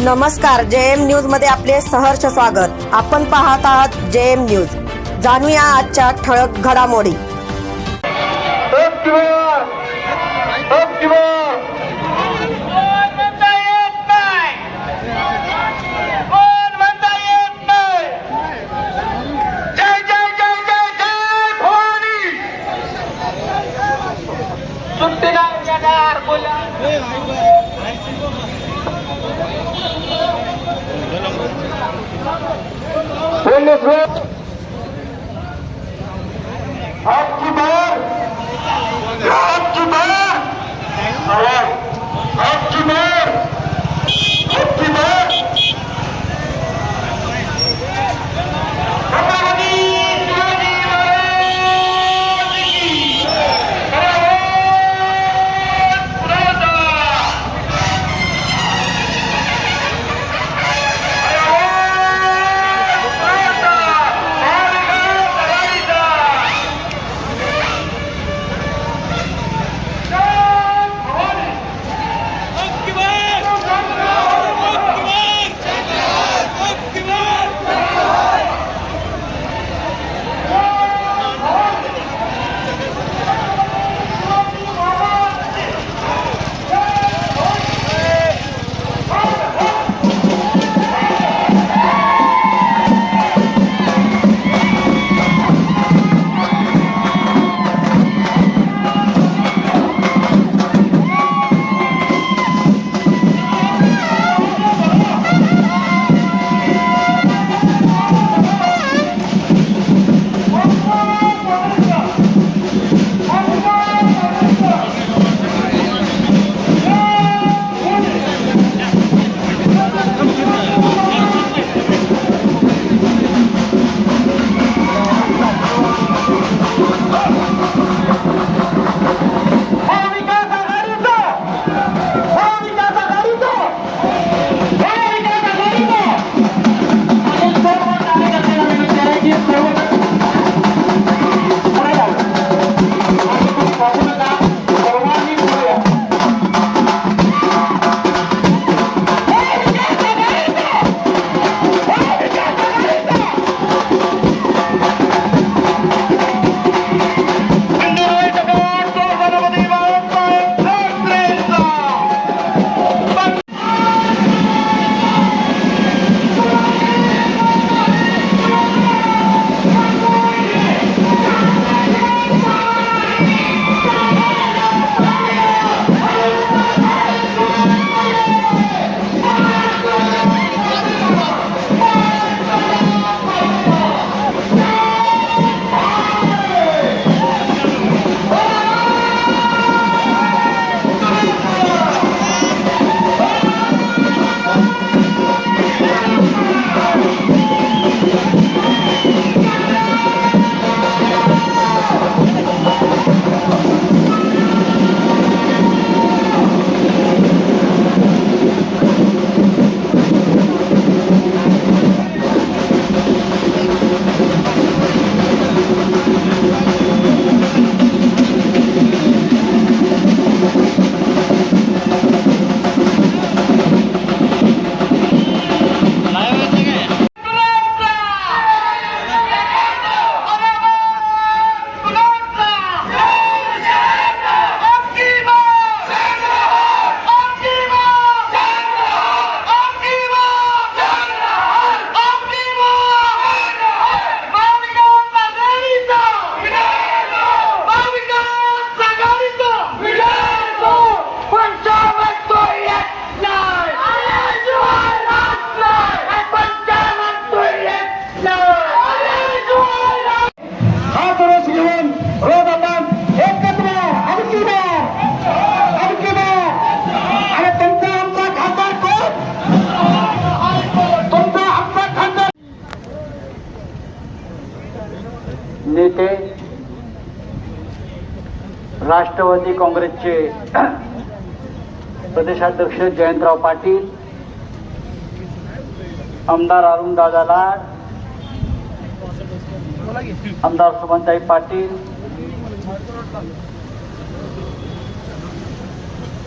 नमस्कार जे एम न्यूजमध्ये आपले सहर्ष स्वागत. आपण पाहत आहात जे एम न्यूज. जाणूया आजच्या ठळक घडामोडी. आपकी बार आपकी बार आपकी प्रदेशाध्यक्ष जयंतराव पाटील आमदार अरुणदादा लाड आमदार सुमनताई पाटील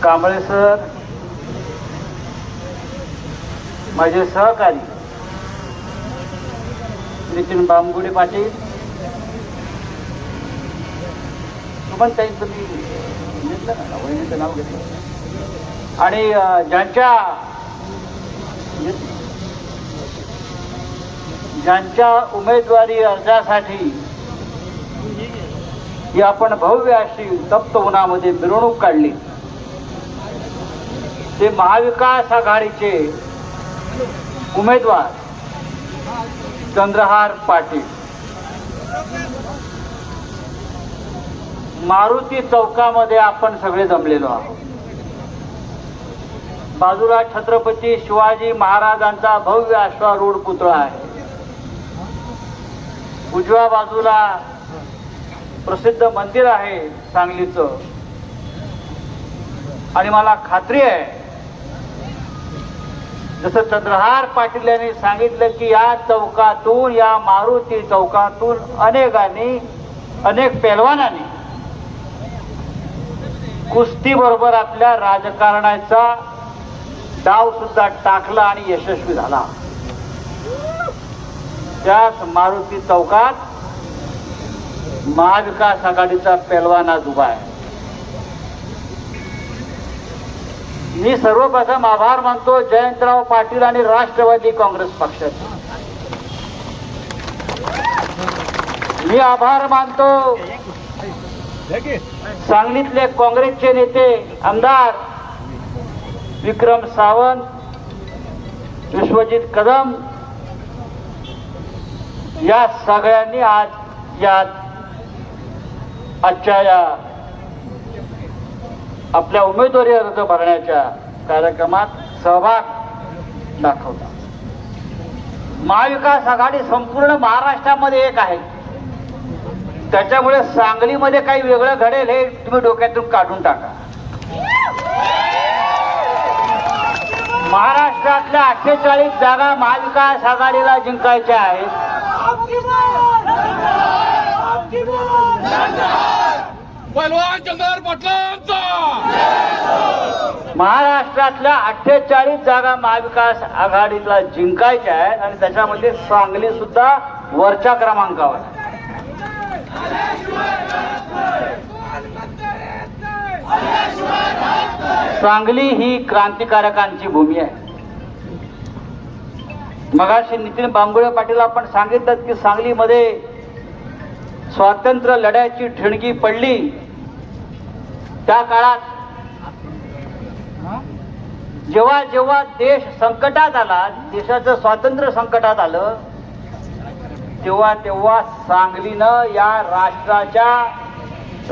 कांबळे सर माझे सहकारी नितीन बामगुडे पाटील सुमनताई तुम्ही घेतलं ना वहिनीचं नाव घेतलं. आणि ज्यांच्या ज्यांच्या उमेदवारी अर्जासाठी ही आपण भव्य अशी तप्त उन्हामध्ये मिरवणूक काढली. ते महाविकास आघाडीचे उमेदवार चंद्रहार पाटील. मारुती चौकामध्ये आपण सगळे जमलेलो आहोत. बाजूला छत्रपती शिवाजी महाराजांचा भव्य अश्वारूढ पुतळा आहे. उजव्या बाजूला प्रसिद्ध मंदिर आहे सांगलीचं. आणि मला खात्री आहे जसं चंद्रहार पाटील यांनी सांगितलं की या चौकातून या मारुती चौकातून अनेकांनी अनेक पेलवानांनी कुस्ती बरोबर आपल्या राजकारणाचा डाव सुद्धा टाकला आणि यशस्वी झाला. त्याच मारुती चौकात महाविकास आघाडीचा पेलवान आज उभा आहे. मी सर्वप्रथम आभार मानतो जयंतराव पाटील आणि राष्ट्रवादी काँग्रेस पक्षाचे. मी आभार मानतो सांगलीतले काँग्रेसचे नेते आमदार विक्रम सावंत विश्वजित कदम या सगळ्यांनी आज या आजच्या या आपल्या उमेदवारी अर्ज भरण्याच्या कार्यक्रमात सहभाग दाखवला. महाविकास आघाडी संपूर्ण महाराष्ट्रामध्ये एक आहे. त्याच्यामुळे सांगलीमध्ये काही वेगळं घडेल हे तुम्ही डोक्यातून काढून टाका. महाराष्ट्रातल्या अठ्ठेचाळीस जागा महाविकास आघाडीला जिंकायच्या आहेत महाराष्ट्रातल्या अठ्ठेचाळीस जागा महाविकास आघाडीला जिंकायच्या आहेत आणि त्याच्यामध्ये सांगली सुद्धा वरच्या क्रमांकावर आहे. सांगली ही क्रांतिकारकांची भूमी आहे. मगाशी नितीन बांगुळे पाटील आपण सांगितलं की सांगलीमध्ये स्वातंत्र्य लढ्याची ठिणगी पडली. त्या काळात जेव्हा जेव्हा देश संकटात आला देशाचं स्वातंत्र्य संकटात आलं तेव्हा तेव्हा सांगलीनं या राष्ट्राच्या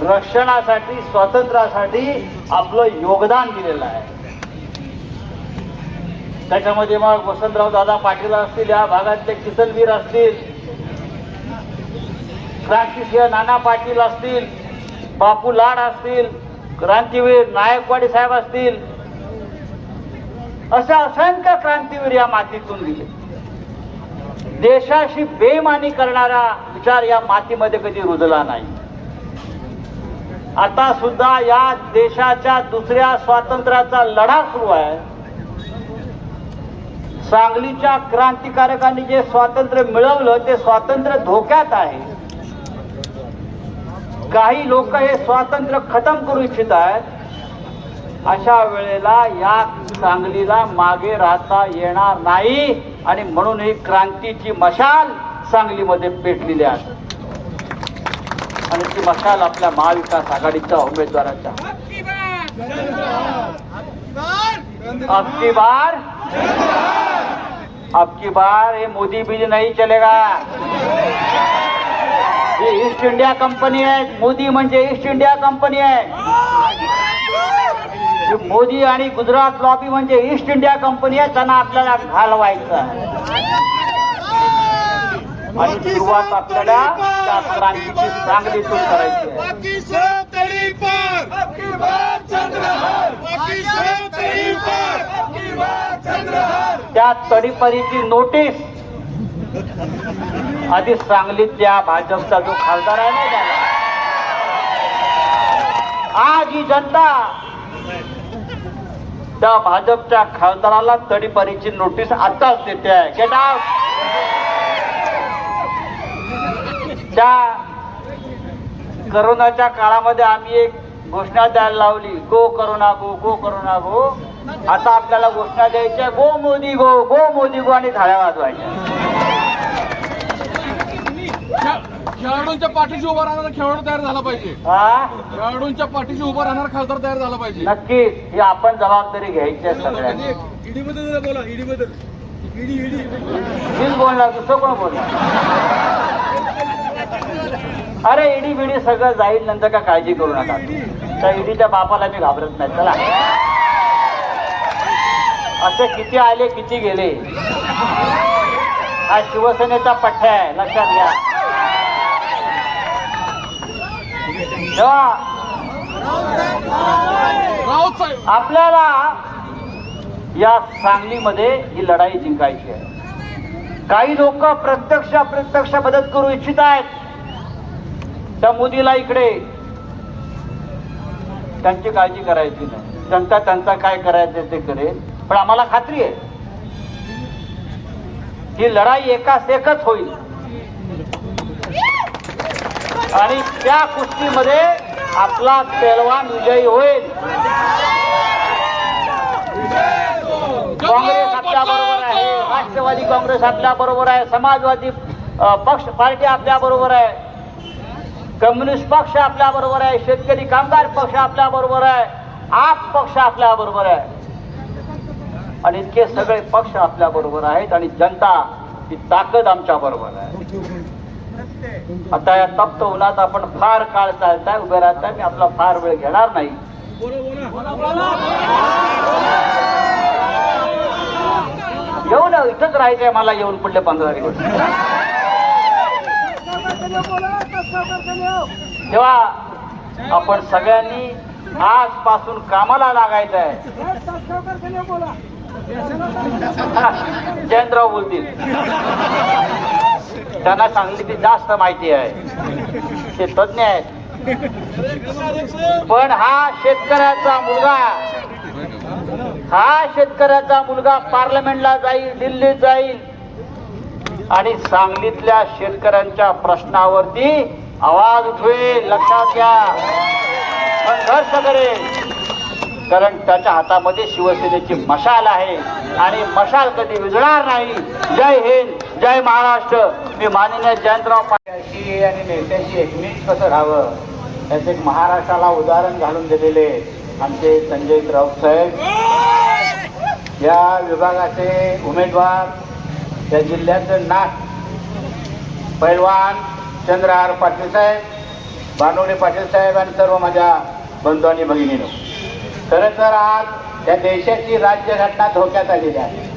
रक्षणासाठी स्वातंत्र्यासाठी आपलं योगदान दिलेलं आहे. त्याच्यामध्ये मग वसंतराव दादा पाटील असतील या भागातले किसनवीर असतील क्रांतिसिंह नाना पाटील असतील बापू लाड असतील क्रांतीवीर नायकवाडी साहेब असतील असे असंख्य क्रांतीवीर या मातीतून दिले देशाशी बेमानी करणारा विचार या मातीमध्ये कधी रुजला नाही. आता सुद्धा या देशाच्या दुसऱ्या स्वातंत्र्याचा लढा सुरू आहे. सांगलीच्या क्रांतिकारकांनी जे स्वातंत्र्य मिळवलं ते स्वातंत्र्य धोक्यात आहे. काही लोक हे स्वातंत्र्य खतम करू इच्छित आहेत. अशा वेळेला या सांगलीला मागे राहता येणार नाही आणि म्हणून ही क्रांतीची मशाल सांगलीमध्ये पेटलेली आहे. आणि ती मशाल आपल्या महाविकास आघाडीच्या उमेदवाराच्या. अबकी बार. अबकी बार हे मोदी बीज नहीं चलेगा. ही ईस्ट इंडिया कंपनी आहे. मोदी म्हणजे ईस्ट इंडिया कंपनी आहे. मोदी आणि गुजरात लॉबी म्हणजे ईस्ट इंडिया कंपनी आहे. त्यांना आपल्याला घालवायचं आहे. आणि सुरुवात आपल्याला त्या क्रांतीची सांगलीतून करायची आहे. त्या तडीपरीची नोटीस आधी सांगलीतल्या भाजपचा जो खासदार आहे ना त्याला आज ही जनता त्या भाजपच्या खासदाराला तडीपारीची नोटीस आताच देते आहे. गेट आउट त्या करोनाच्या काळामध्ये आम्ही एक घोषणा द्यायला लावली go corona go go corona go. आता आपल्याला घोषणा द्यायच्या गो मोदी गो गो मोदी गो आणि थाळ्या वाजवायच्या. खेळाडूंच्या पाठीशी उभा राहणारा खेळाडू तयार झाला पाहिजे. हा? खेळाडूंच्या पाठीशी उभा राहणारा खासदार तयार झाला पाहिजे. नक्कीच ही आपण जबाबदारी घ्यायची आहे सगळ्यांनी. ईडी बोला ईडी ईडी ईडी बोलणार दुसरं कोण बोलणार? अरे ईडी बिडी सगळं जाईल नंतर का काळजी करू नका. त्या ईडीच्या बापाला मी घाबरत नाही. चला. असे किती आले किती गेले. हा शिवसेनेचा पठ्ठा आहे लक्षात घ्या. आपल्याला या सांगलीमध्ये ही लढाई जिंकायची आहे. काही लोक प्रत्यक्ष अप्रत्यक्ष मदत करू इच्छित आहेत. त्या मुदीला इकडे. त्यांची काळजी करायची नाही. जनता त्यांचा काय करायचं ते करेल. पण आम्हाला खात्री आहे. ही लढाई एकाच एकच होईल. आणि त्या कुस्तीमध्ये आपला पेलवान विजयी होईल. काँग्रेस आपल्या बरोबर आहे. राष्ट्रवादी काँग्रेस आपल्या बरोबर आहे. समाजवादी पक्ष पार्टी आपल्या बरोबर आहे. कम्युनिस्ट पक्ष आपल्या बरोबर आहे शेतकरी कामगार पक्ष आपल्या बरोबर आहे आप पक्ष आपल्या बरोबर आहे. आणि इतके सगळे पक्ष आपल्या बरोबर आहेत आणि जनता ही ताकद आमच्या बरोबर आहे. आता या तप्त उन्हात आपण फार काळ चालताय उभे राहताय मी आपला फार वेळ घेणार नाही. येऊन इथंच राहायचंय मला येऊन पुढले पंधरा दिवस. तेव्हा आपण सगळ्यांनी आजपासून कामाला लागायचं आहे. जयंतराव बोलतील. त्यांना सांगितली जास्त माहिती आहे. ते तज्ञ आहेत. पण हा शेतकऱ्याचा मुलगा हा शेतकऱ्याचा मुलगा पार्लमेंटला जाईल दिल्लीत जाईल. आणि सांगलीतल्या शेतकऱ्यांच्या प्रश्नावरती आवाज उठवेल लक्षात घ्या. संघर्ष करेल. कारण त्याच्या हातामध्ये शिवसेनेची मशाल आहे आणि मशाल कधी विजणार नाही. जय हिंद जय महाराष्ट्र. मी माननीय जयंतराव पाटील आणि नेत्याशी एकमीच कसं राहावं? याचं एक महाराष्ट्राला उदाहरण घालून दिलेले आमचे संजय राऊत साहेब. या विभागाचे उमेदवार त्या जिल्ह्याचं नाक पैलवान चंद्रहार पाटील साहेब बानोडे पाटील साहेब आणि सर्व माझ्या बंधू आणि भगिनीनो. खरं तर आज त्या देशाची राज्यघटना धोक्यात आलेली आहे.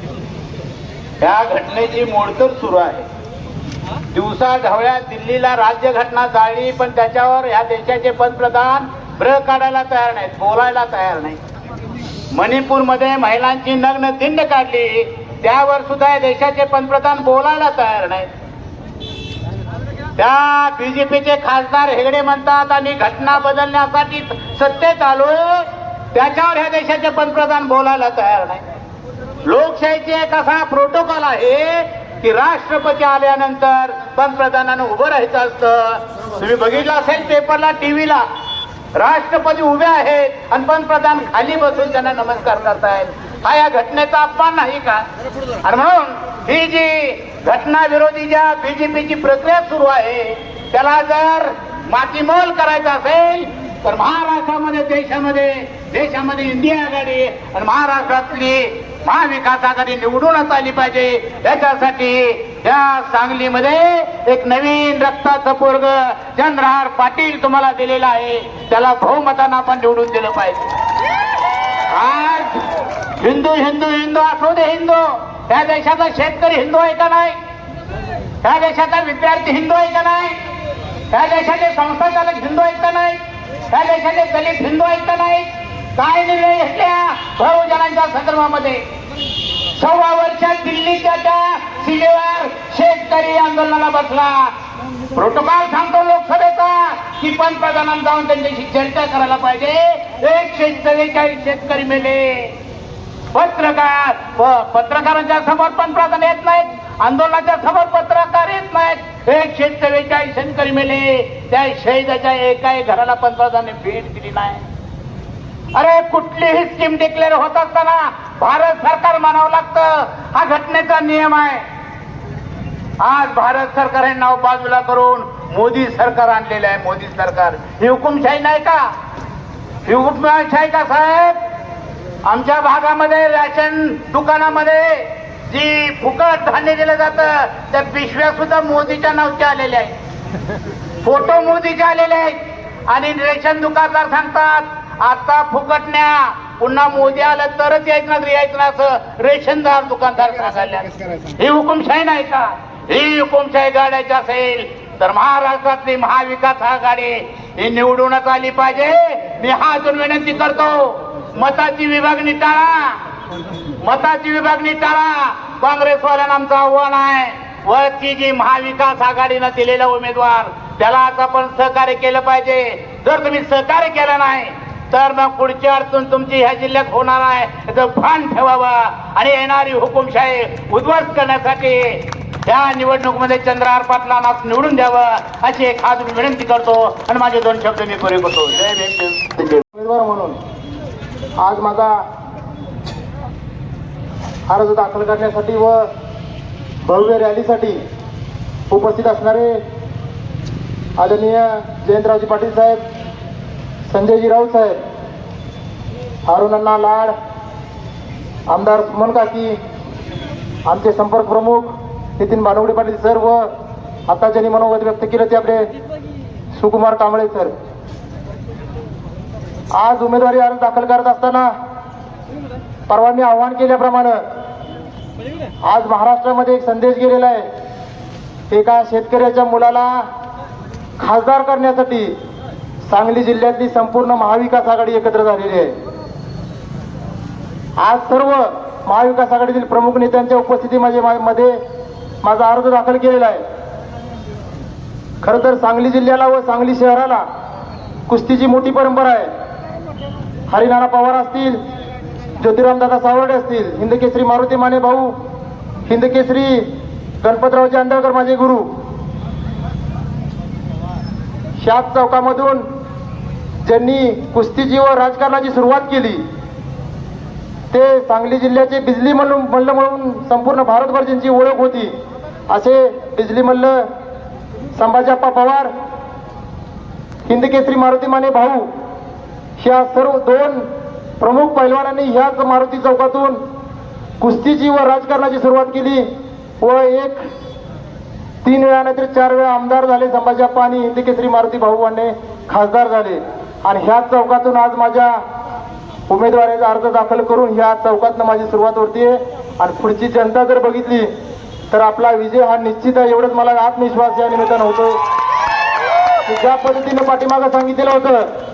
त्या घटनेची मोडतोड सुरू आहे. दिवसा ढवळ्या दिल्लीला राज्यघटना जाळली पण त्याच्यावर ह्या देशाचे पंतप्रधान ब्र काढायला तयार नाहीत बोलायला तयार नाही मणिपूरमध्ये महिलांची नग्न दिंड काढली. त्यावर सुद्धा या देशाचे पंतप्रधान बोलायला तयार नाहीत. त्या बीजेपीचे खासदार हेगडे म्हणतात आणि घटना बदलण्यासाठी सत्तेत आलोय. त्याच्यावर ह्या देशाचे पंतप्रधान बोलायला तयार नाही लोकशाहीचे एक असा प्रोटोकॉल आहे की राष्ट्रपती आल्यानंतर पंतप्रधानानं उभं राहायचं असतं. तुम्ही बघितलं असेल पेपरला टीव्हीला राष्ट्रपती उभे आहेत आणि पंतप्रधान खाली बसून त्यांना नमस्कार करतायत. हा या घटनेचा अपमान नाही का? आणि म्हणून ही जी घटना विरोधी ज्या बीजेपीची प्रक्रिया सुरू आहे त्याला जर मातीमोल करायचं असेल तर महाराष्ट्रामध्ये देशामध्ये देशामध्ये इंडिया आघाडी आणि महाराष्ट्रातली महाविकास आघाडी निवडूनच आली पाहिजे. त्याच्यासाठी या सांगलीमध्ये एक नवीन रक्ताचं पोरग चंद्रहार पाटील तुम्हाला दिलेला आहे. त्याला बहुमतानं आपण निवडून दिलं पाहिजे. आज हिंदू हिंदू हिंदू असो दे हिंदू. त्या देशाचा शेतकरी हिंदू आहे का नाही? त्या देशाचा विद्यार्थी हिंदू आहे का नाही? त्या देशाचे संस्था चालक हिंदू आहेत का नाही? त्या देशाचे दलित हिंदू आहेत का नाही? काय निर्णय घेतल्या बहुजनांच्या संदर्भामध्ये. सव्वा वर्षात दिल्लीच्या त्या सीमेवर शेतकरी आंदोलनाला बसला. प्रोटोकॉल सांगतो लोकसभेचा की पंतप्रधानांना जाऊन त्यांच्याशी चर्चा करायला पाहिजे. एक शेतकरी काही शेतकरी मेले. पत्रकार पत्रकारांच्या समोर पंतप्रधान येत नाहीत. आंदोलनाच्या समोर पत्रकार येत नाहीत. एक शेतकरी काही शेतकरी मेले. त्या शहीदाच्या एकाही घराला पंतप्रधानांनी भेट दिली नाही. अरे कुठलीही स्कीम डिक्लेअर होत असताना भारत सरकार म्हणावं लागतं हा घटनेचा नियम आहे. आज भारत सरकार हे नाव बाजूला करून मोदी सरकार आणलेलं आहे मोदी सरकार. ही हुकुमशाही नाही का? ही हुकुमशाही का साहेब? आमच्या भागामध्ये राशन दुकानामध्ये जी फुकट धान्य दिलं जातं त्या पिशव्या सुद्धा मोदीच्या नावच्या आलेल्या आहेत. फोटो मोदीचे आलेले आहेत. आणि रेशन दुकानदार सांगतात आता फुकट न्या पुन्हा मोदी आलं तरच यायचं ना यायचं ना असं रेशनदार दुकानदार सांगायला ही हुकुमशाही नाही का? ही हुकुमशाही गाड्याची असेल तर महाराष्ट्रातली महाविकास आघाडी ही निवडूनच आली पाहिजे. मी हा अजून विनंती करतो मताची विभागणी टाळा. मताची विभागणी टाळा. काँग्रेसवाल्यांना आमचं आव्हान आहे वरची जी महाविकास आघाडीनं दिलेला उमेदवार त्याला आज आपण सहकार्य केलं पाहिजे. जर तुम्ही सहकार्य केलं नाही तर मग पुढची अडचण तुमची ह्या जिल्ह्यात होणार आहे. त्याचं भान ठेवावं आणि येणारी हुकुमशाही उद्ध्वस्त करण्यासाठी या निवडणुकीमध्ये चंद्रहार पाटलांना निवडून द्यावं अशी एक आज मी विनंती करतो. आणि माझे दोन शब्द मी पुरे करतो. उमेदवार म्हणून आज माझा अर्ज दाखल करण्यासाठी व भव्य रॅलीसाठी उपस्थित असणारे आदरणीय जयंतरावजी पाटील साहेब संजयजी राऊत साहेब अरुणण्णा लाड आमदार सुमन काकी आमचे संपर्क प्रमुख नितीन बानवडे पाटील सर व आता ज्यांनी मनोगत व्यक्त केलं ते आपले सुकुमार कांबळे सर. आज उमेदवारी अर्ज दाखल करत असताना परवांनी आव्हान केल्याप्रमाणे आज महाराष्ट्रामध्ये एक संदेश गेलेला आहे. एका शेतकऱ्याच्या मुलाला खासदार करण्यासाठी सांगली जिल्ह्यातली संपूर्ण महाविकास आघाडी एकत्र झालेली आहे. आज सर्व महाविकास आघाडीतील प्रमुख नेत्यांच्या उपस्थितीमध्ये मध्ये माझा अर्ज दाखल केलेला आहे. खरं तर सांगली जिल्ह्याला व सांगली शहराला कुस्तीची मोठी परंपरा आहे. हरिनाना पवार असतील ज्योतिरामदादा सावर्डे असतील हिंदकेसरी मारुती माने भाऊ हिंदकेसरी गणपतरावजी आंदळकर माझे गुरु. शात चौकामधून ज्यांनी कुस्तीची व राजकारणाची सुरुवात केली ते सांगली जिल्ह्याचे बिजली मल्ल मल्ल म्हणून संपूर्ण भारतभर ज्यांची ओळख होती असे बिजली मल्ल संभाजीप्पा पवार हिंदकेसरी मारुती माने भाऊ ह्या सर्व दोन प्रमुख पैलवानांनी ह्याच मारुती चौकातून कुस्तीची व राजकारणाची सुरुवात केली व एक तीन वेळा नाहीतर चार वेळा आमदार झाले संभाजीप्पा आणि हिंदकेसरी मारुती भाऊ यांनी खासदार झाले. आणि ह्याच चौकातून आज माझ्या उमेदवारीचा अर्ज दाखल करून ह्या चौकातनं माझी सुरुवात होती आणि पुढची जनता जर बघितली तर आपला विजय हा निश्चित आहे एवढंच मला आत्मविश्वास या निमित्तानं होतो ज्या पद्धतीनं पाठीमागं सांगितलेलं होतं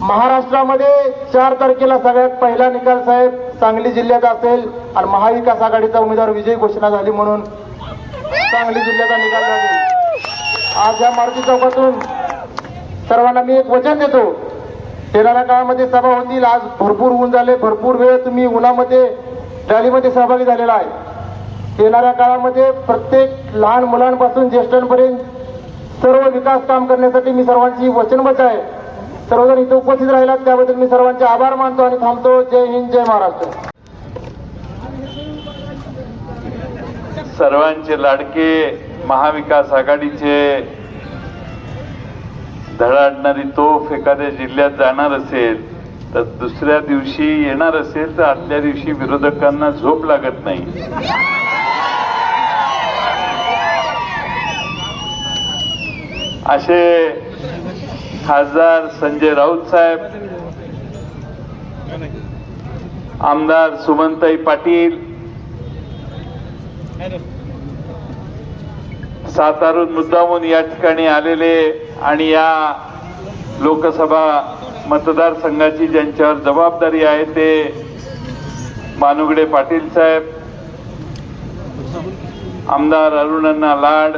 महाराष्ट्रामध्ये चार तारखेला सगळ्यात पहिला निकाल साहेब सांगली जिल्ह्यात असेल आणि महाविकास आघाडीचा उमेदवार विजय घोषणा झाली म्हणून सांगली जिल्ह्याचा निकाल झाली आज या मारुती चौकातून सर्वांना मी एक वचन देतो. येणाऱ्या काळामध्ये सभा होतील. आज भरपूर ऊन झाले भरपूर वेळ तुम्ही उन्हामध्ये रॅलीमध्ये सहभागी झालेला आहे. येणाऱ्या काळामध्ये प्रत्येक लहान मुलांपासून ज्येष्ठांपर्यंत सर्व विकास काम करण्यासाठी मी सर्वांची वचनबद्ध आहे. सर्वजण इथे उपस्थित राहिलात त्याबद्दल मी सर्वांचे आभार मानतो आणि थांबतो. जय हिंद जय महाराष्ट्र. सर्वांचे लाडके महाविकास आघाडीचे धडाडणारी तोफ एखाद्या जिल्ह्यात जाणार असेल तर दुसऱ्या दिवशी येणार असेल तर आदल्या दिवशी विरोधकांना झोप लागत नाही. असे खासदार संजय राऊत साहेब आमदार सुमनताई पाटील सातारून मुद्दामून या ठिकाणी आलेले आणि या लोकसभा मतदारसंघाची ज्यांच्यावर जबाबदारी आहे ते मानुगडे पाटील साहेब आमदार अरुणांना लाड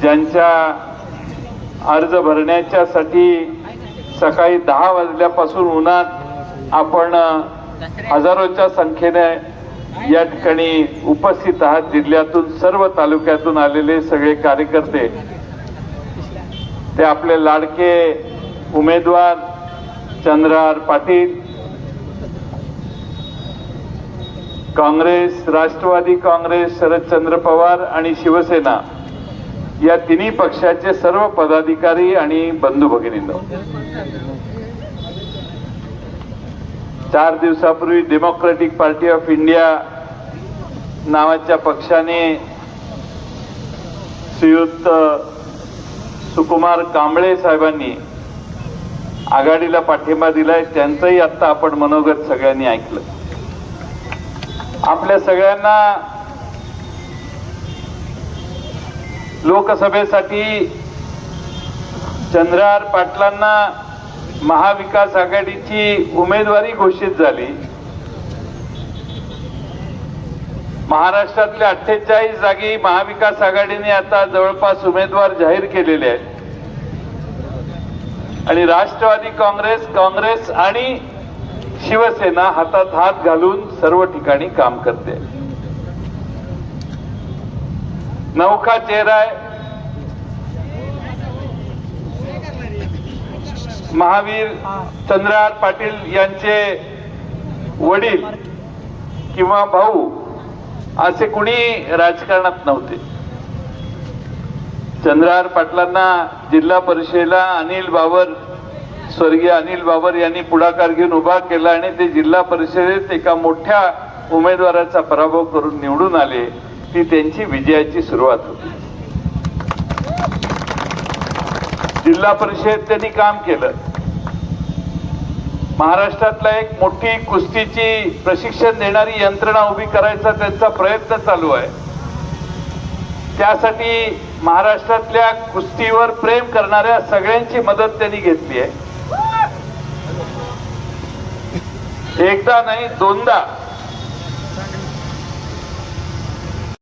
ज्यांच्या अर्ज भरण्याच्यासाठी सकाळी दहा वाजल्यापासून उन्हात आपण हजारोच्या संख्येने या ठिकाणी उपस्थित आहात. जिल्ह्यातून सर्व तालुक्यातून आलेले सगळे कार्यकर्ते. ते आपले लाडके उमेदवार चंद्रहार पाटील काँग्रेस राष्ट्रवादी काँग्रेस शरदचंद्र पवार आणि शिवसेना या तिन्ही पक्षाचे सर्व पदाधिकारी आणि बंधू भगिनींनो. चार दिवसापूर्वी डेमोक्रेटिक पार्टी ऑफ इंडिया नावाच्या पक्षाने श्रीयुत सुकुमार कांबळे साहेबांनी आघाडीला पाठिंबा दिलाय. त्यांचंही आत्ता आपण मनोगत सगळ्यांनी ऐकलं. आपल्या सगळ्यांना लोकसभेसाठी चंद्रहार पाटलांना महाविकास आघाडीची उमेदवारी घोषित झाली. महाराष्ट्रातल्या अठ्ठेचाळीस जागी महाविकास आघाडीने आता जवळपास उमेदवार जाहीर केलेले आहेत. आणि राष्ट्रवादी काँग्रेस काँग्रेस आणि शिवसेना हातात हात घालून सर्व ठिकाणी काम करते. नौका चेहरा आहे. महावीर चंद्रहार पाटील यांचे वडील किंवा भाऊ असे कुणी राजकारणात नव्हते. चंद्रहार पाटलांना जिल्हा परिषदेला अनिल बाबर स्वर्गीय अनिल बाबर यांनी पुढाकार घेऊन उभा केला आणि ते जिल्हा परिषदेत एका मोठ्या उमेदवाराचा पराभव करून निवडून आले. ती त्यांची विजयाची सुरुवात होती. जिल्हा परिषद त्यांनी काम केलं. महाराष्ट्रातला एक मोठी कुस्तीची प्रशिक्षण देणारी यंत्रणा उभी करायचा त्यांचा प्रयत्न चालू आहे. त्यासाठी महाराष्ट्रातल्या कुस्तीवर प्रेम करणाऱ्या सगळ्यांची मदत त्यांनी घेतली आहे. एकदा नाही दोनदा